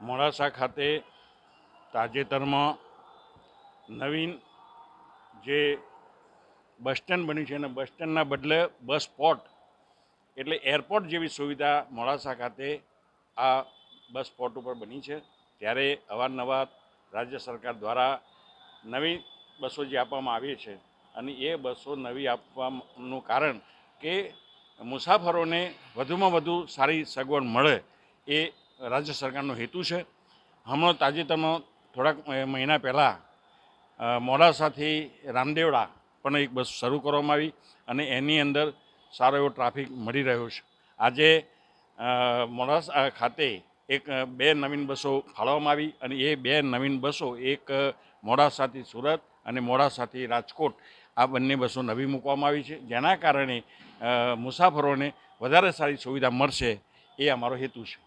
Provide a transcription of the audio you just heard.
મોડાસા ખાતે તાજેતરમાં નવીન જે બસ સ્ટેન્ડ બન્યું છે અને બસ સ્ટેન્ડના બદલે બસ સ્પોટ એટલે એરપોર્ટ જેવી સુવિધા મોડાસા ખાતે આ બસ સ્પોટ ઉપર બની છે. ત્યારે અવારનવાર રાજ્ય સરકાર દ્વારા નવી બસો જે આપવામાં આવી છે અને એ બસો નવી આપવાનું કારણ કે મુસાફરોને વધુમાં વધુ સારી સગવડ મળે એ રાજ્ય સરકારનો હેતુ છે. હમણાં તાજેતરમાં થોડાક મહિના પહેલાં મોડાસાથી રામદેવડા પણ એક બસ શરૂ કરવામાં આવી અને એની અંદર સારો એવો ટ્રાફિક મળી રહ્યો છે. આજે મોડાસા ખાતે એક બે નવીન બસો ફાળવવામાં આવી અને એ બે નવીન બસો એક મોડાસાથી સુરત અને મોડાસાથી રાજકોટ આ બંને બસો નવી મૂકવામાં આવી છે. જેના કારણે મુસાફરોને વધારે સારી સુવિધા મળશે એ અમારો હેતુ છે.